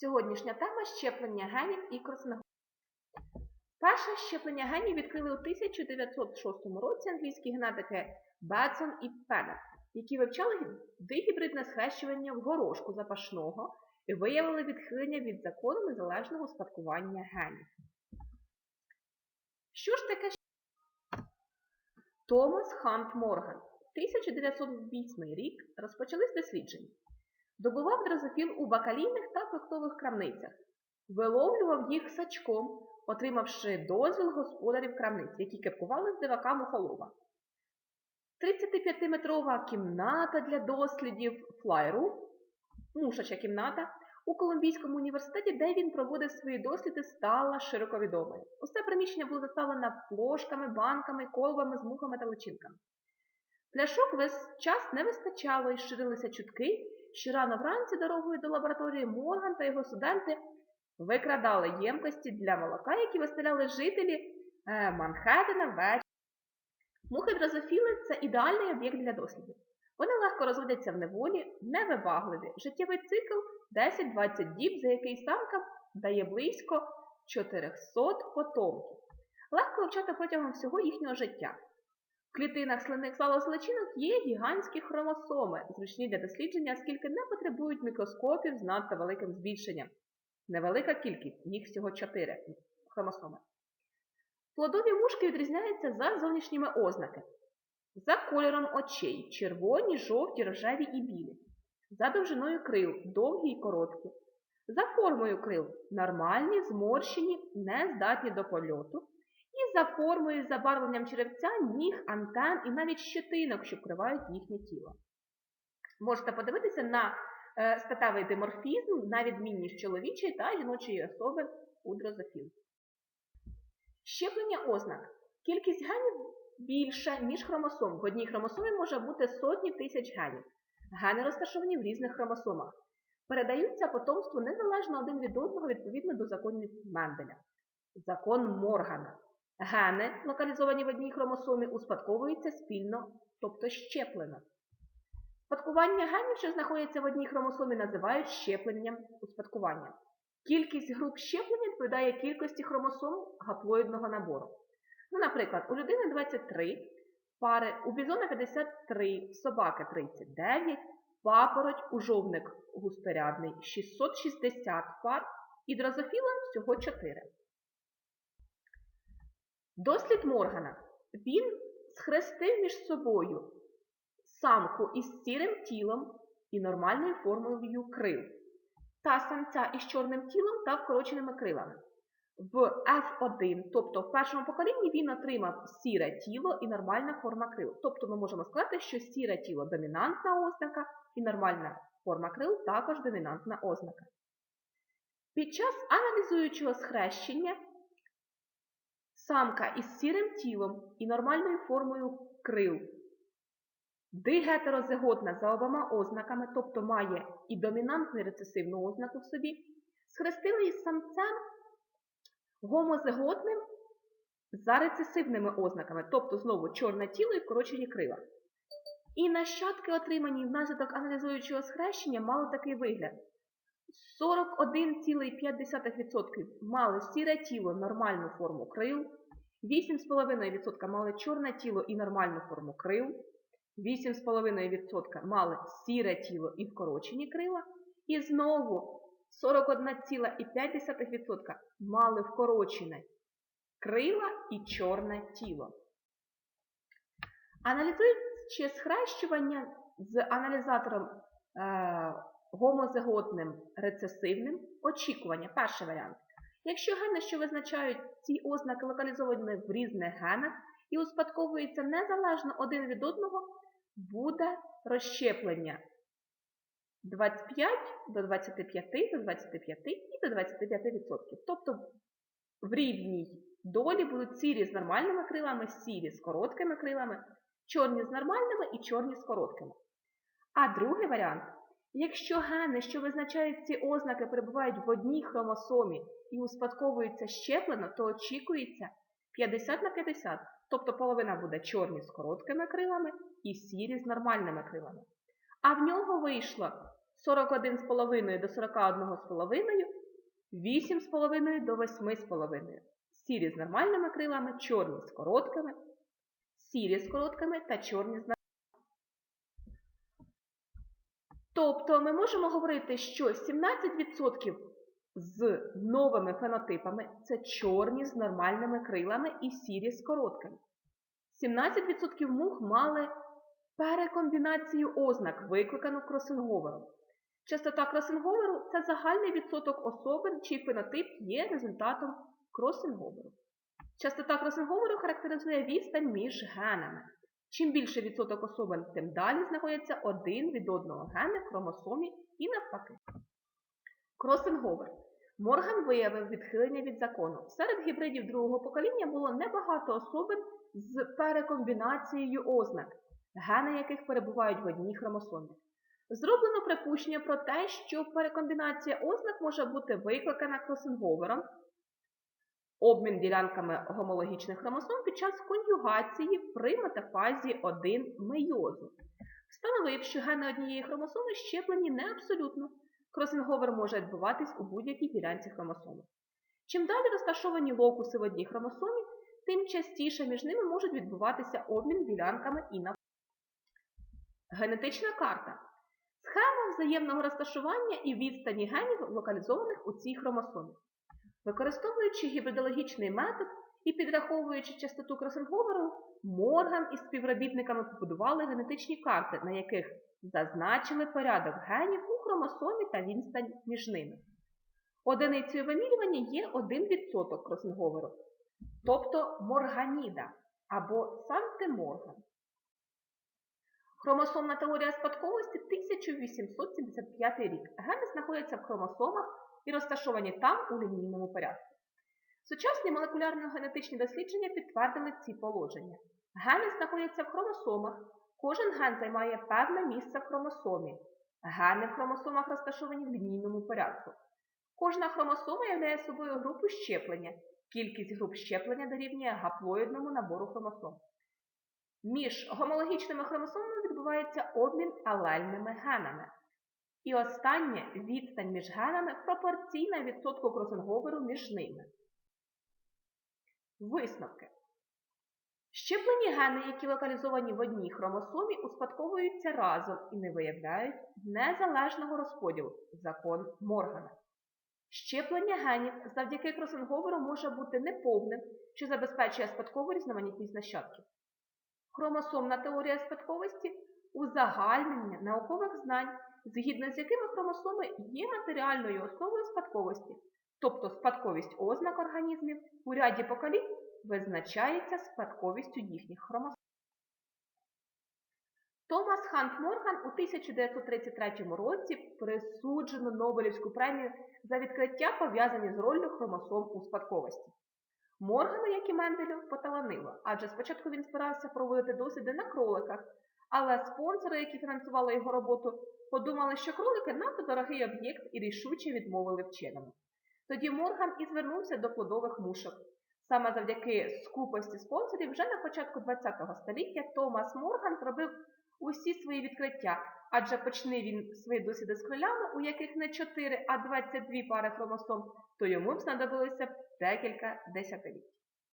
Сьогоднішня тема щеплення генів і кросинг. Перше щеплення генів відкрили у 1906 році англійські генетики Бетсон і Пеннет, які вивчали дигібридне схрещування в горошку запашного і виявили відхилення від закону незалежного успадкування генів. Що ж таке Томас Хант Морган 1908 рік розпочались дослідження. Добував дрозофіл у бакалійних та фруктових крамницях, виловлював їх сачком, отримавши дозвіл господарів крамниць, які кепкували з дивака мухолова. 35-метрова кімната для дослідів флайру, мушача кімната, у Колумбійському університеті, де він проводив свої досліди, стала широко відомою. Усе приміщення було заставлено плошками, банками, колбами з мухами та личинками. Пляшок весь час не вистачало і ширилися чутки, що рано вранці дорогою до лабораторії Морган та його студенти викрадали ємкості для молока, які виставляли жителі е, Манхеттена ввечері. Мухи дрозофіли це ідеальний об'єкт для дослідів. Вони легко розводяться в неволі, невибагливі. Життєвий цикл 10-20 діб, за який самка дає близько 400 потомків. Легко вивчати протягом всього їхнього життя. В клітинах слинних залозличинок є гігантські хромосоми, зручні для дослідження, оскільки не потребують мікроскопів з надто великим збільшенням. Невелика кількість, їх всього 4 хромосоми. Плодові мушки відрізняються за зовнішніми ознаками. За кольором очей червоні, жовті, рожеві і білі. За довжиною крил довгі і короткі. За формою крил нормальні, зморщені, не здатні до польоту. За формою і забарвленням черевця, ніг, антен і навіть щетинок, що вкривають їхнє тіло. Можете подивитися на е, статевий диморфізм на відмінність чоловічої та жіночої особи у дрозофіл. Щеплення ознак. Кількість генів більша, ніж хромосом. В одній хромосомі може бути сотні тисяч генів. Гени розташовані в різних хромосомах. Передаються потомству незалежно один від одного відповідно до законів Менделя. Закон Моргана. Гени, локалізовані в одній хромосомі, успадковуються спільно, тобто щеплено. Спадкування генів, що знаходяться в одній хромосомі, називають щепленням успадкування. Кількість груп щеплення відповідає кількості хромосом гаплоїдного набору. Ну, наприклад, у людини 23 пари, у бізона 53, в собаки 39, папороть, ужовник густорядний 660 пар і дрозофіла всього 4. Дослід Моргана. Він схрестив між собою самку із сірим тілом і нормальною формою крил та самця із чорним тілом та вкороченими крилами. В F1, тобто в першому поколінні, він отримав сіре тіло і нормальна форма крил. Тобто ми можемо сказати, що сіре тіло домінантна ознака і нормальна форма крил також домінантна ознака. Під час аналізуючого схрещення самка із сірим тілом і нормальною формою крил дигетерозиготна за обома ознаками, тобто має і домінантну і рецесивну ознаку в собі, схрестили із самцем гомозиготним за рецесивними ознаками, тобто знову чорне тіло і вкорочені крила. І нащадки, отримані внаслідок аналізуючого схрещення, мали такий вигляд. 41,5% мали сіре тіло, нормальну форму крил, 8,5% мали чорне тіло і нормальну форму крил, 8,5% мали сіре тіло і вкорочені крила, і знову 41,5% мали вкорочене крила і чорне тіло. Аналізуючи схрещування з аналізатором е, гомозиготним рецесивним, очікування, перший варіант. Якщо гени, що визначають ці ознаки, локалізовані в різних генах і успадковуються незалежно один від одного, буде розщеплення 25 до 25 до 25 і до 25%. Тобто в рівній долі будуть сірі з нормальними крилами, сірі з короткими крилами, чорні з нормальними і чорні з короткими. А другий варіант. Якщо гени, що визначають ці ознаки, перебувають в одній хромосомі і успадковуються щеплено, то очікується 50 на 50, тобто половина буде чорні з короткими крилами і сірі з нормальними крилами. А в нього вийшло 41,5 до 41,5, 8,5 до 8,5. Сірі з нормальними крилами, чорні з короткими, сірі з короткими та чорні з нормальними. Тобто ми можемо говорити, що 17% з новими фенотипами це чорні з нормальними крилами і сірі з короткими. 17% мух мали перекомбінацію ознак, викликану кросинговером. Частота кросинговеру це загальний відсоток особин, чий фенотип є результатом кросинговеру. Частота кросинговеру характеризує відстань між генами. Чим більше відсоток особин, тим далі знаходиться один від одного гени в хромосомі і навпаки. Кросинговер. Морган виявив відхилення від закону. Серед гібридів другого покоління було небагато особин з перекомбінацією ознак, гени яких перебувають в одній хромосомі. Зроблено припущення про те, що перекомбінація ознак може бути викликана кросинговером, обмін ділянками гомологічних хромосом під час конюгації при метафазі 1 мейозу. Встановив, що гени однієї хромосоми щеплені не абсолютно. Кросинговер може відбуватись у будь-якій ділянці хромосоми. Чим далі розташовані локуси в одній хромосомі, тим частіше між ними можуть відбуватися обмін ділянками і на Генетична карта. Схема взаємного розташування і відстані генів, локалізованих у цій хромосомі. Використовуючи гібридологічний метод і підраховуючи частоту кросинговеру, Морган із співробітниками побудували генетичні карти, на яких зазначили порядок генів у хромосомі та відстань між ними. Одиницею вимірювання є 1% кросинговеру, тобто морганіда або сантиморган. Хромосомна теорія спадковості 1875 рік. Гени знаходяться в хромосомах і розташовані там у лінійному порядку. Сучасні молекулярно-генетичні дослідження підтвердили ці положення. Гени знаходяться в хромосомах. Кожен ген займає певне місце в хромосомі. Гени в хромосомах розташовані в лінійному порядку. Кожна хромосома являє собою групу щеплення. Кількість груп щеплення дорівнює гаплоїдному набору хромосом. Між гомологічними хромосомами відбувається обмін алельними генами. І останнє відстань між генами пропорційна відсотку кросинговеру між ними. Висновки. Щеплені гени, які локалізовані в одній хромосомі, успадковуються разом і не виявляють незалежного розподілу закон Моргана. Щеплення генів завдяки кросинговеру може бути неповним, що забезпечує спадкову різноманітність нащадків. Хромосомна теорія спадковості узагальнення наукових знань, згідно з якими хромосоми є матеріальною основою спадковості, тобто спадковість ознак організмів у ряді поколінь визначається спадковістю їхніх хромосом. Томас Хант Морган у 1933 році присуджено Нобелівську премію за відкриття, пов'язані з роллю хромосом у спадковості. Моргану, як і Менделю, поталанило, адже спочатку він збирався проводити досліди на кроликах, але спонсори, які фінансували його роботу, подумали, що кролики надто дорогий об'єкт і рішуче відмовили вченому. Тоді Морган і звернувся до плодових мушок. Саме завдяки скупості спонсорів вже на початку ХХ століття Томас Морган зробив усі свої відкриття, адже почни він свої досліди з кролями, у яких не 4, а 22 пари хромосом, то йому б знадобилося декілька десятиліть.